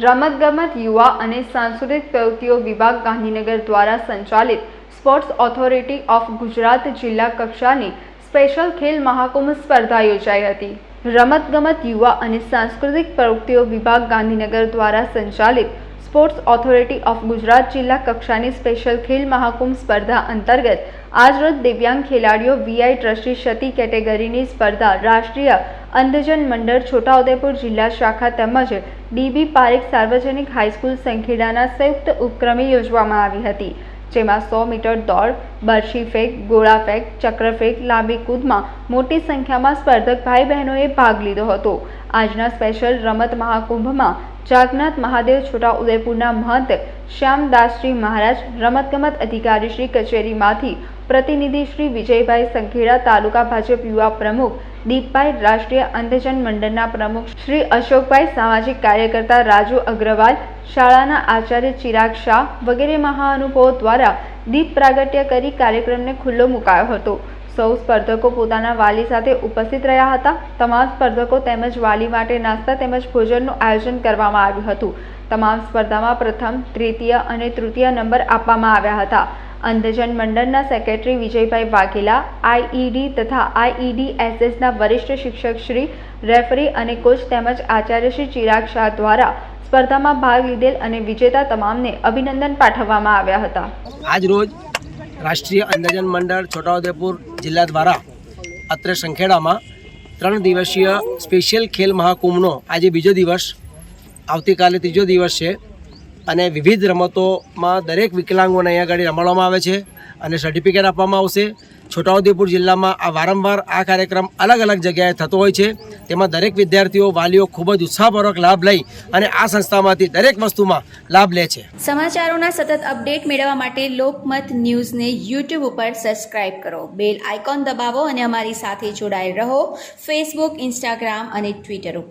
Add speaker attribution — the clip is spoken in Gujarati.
Speaker 1: રમતગમત યુવા અને સાંસ્કૃતિક પ્રવૃત્તિઓ વિભાગ ગાંધીનગર દ્વારા સંચાલિત સ્પોર્ટ્સ ઓથોરિટી ઓફ ગુજરાત જિલ્લા કક્ષાની સ્પેશિયલ ખેલ મહાકુંભ સ્પર્ધા યોજાઈ હતી. રમતગમત યુવા અને સાંસ્કૃતિક પ્રવૃત્તિઓ વિભાગ ગાંધીનગર દ્વારા સંચાલિત સ્પોર્ટ્સ ઓથોરિટી ઓફ ગુજરાત જિલ્લા કક્ષાની સ્પેશિયલ ખેલ મહાકુંભ સ્પર્ધા અંતર્ગત આજરોજ દિવ્યાંગ ખેલાડીઓ વીઆઈ ટ્રસ્ટી ક્ષતિ કેટેગરીની સ્પર્ધા રાષ્ટ્રીય અંધજન મંડળ છોટાઉદેપુર જિલ્લા શાખા તેમજ ડીબી પારેખ સાર્વજનિક હાઈસ્કૂલ સંખેડાના સંયુક્ત ઉપક્રમે યોજવામાં આવી હતી, જેમાં સો મીટર દોડ, બરછી ફેંક, ગોળા ફેંક, ચક્ર ફેંક, લાંબી કૂદમાં મોટી સંખ્યામાં સ્પર્ધક ભાઈ બહેનોએ ભાગ લીધો હતો. આજના સ્પેશિયલ રમત મહાકુંભમાં જાગનાથ મહાદેવ છોટા ઉદયપુરના મહંત શ્યામદાસજી મહારાજ, રમતગમત અધિકારી શ્રી કચેરીમાંથી પ્રતિનિધિ શ્રી વિજયભાઈ સંખેડા, તાલુકા ભાજપ યુવા પ્રમુખ દીપભાઈ રાષ્ટ્રીય અંધજન મંડળના પ્રમુખ શ્રી અશોકભાઈ સામાજિક કાર્યકર્તા રાજુ અગ્રવાલ, શાળાના આચાર્ય ચિરાગ શાહ વગેરે મહાનુભવો દ્વારા દીપ પ્રાગટ્ય કરી કાર્યક્રમને ખુલ્લો મુકાયો હતો. સૌ સ્પર્ધકો પોતાના વાલી સાથે ઉપસ્થિત રહ્યા હતા. તમામ સ્પર્ધકો તેમજ વાલી માટે નાસ્તા તેમજ ભોજનનું આયોજન કરવામાં આવ્યું હતું. તમામ સ્પર્ધામાં પ્રથમ તૃતીય અને તૃતીય નંબર આપવામાં આવ્યા હતા. અંધજન મંડળના સેક્રેટરી વિજયભાઈ વાઘેલા આઈઈડી તથા આઈઈડીએસએસના વરિષ્ઠ શિક્ષક શ્રી, રેફરી અને કોચ તેમજ આચાર્ય શ્રી ચિરાગ શાહ દ્વારા સ્પર્ધામાં ભાગ લીધેલ અને વિજેતા તમામને અભિનંદન પાઠવવામાં આવ્યા હતા.
Speaker 2: આજ રોજ રાષ્ટ્રીય અંધજન મંડળ છોટાઉદેપુર જિલ્લા દ્વારા અત્રે સંખેડામાં ત્રણ દિવસીય સ્પેશિયલ ખેલ મહાકુંભનો આજે બીજો દિવસ, આવતીકાલે ત્રીજો દિવસ છે. અને વિવિધ રમતોમાં દરેક વિકલાંગોને અહીંયા આગળ રમાડવામાં આવે છે અને સર્ટિફિકેટ આપવામાં આવશે. છોટાઉદેપુર જિલ્લામાં આ વારંવાર આ કાર્યક્રમ અલગ અલગ જગ્યાએ થતો હોય છે. તેમાં દરેક વિદ્યાર્થીઓ, વાલીઓ ખૂબ જ ઉત્સાહપૂર્વક લાભ લઈ અને આ સંસ્થામાંથી દરેક વસ્તુમાં લાભ લે છે.
Speaker 3: સમાચારોના સતત અપડેટ મેળવવા માટે લોકમત ન્યૂઝને યુટ્યુબ ઉપર સબસ્ક્રાઇબ કરો. બેલ આઇકોન દબાવો અને અમારી સાથે જોડાયેલ રહો. ફેસબુક ઇન્સ્ટાગ્રામ અને ટ્વિટર ઉપર.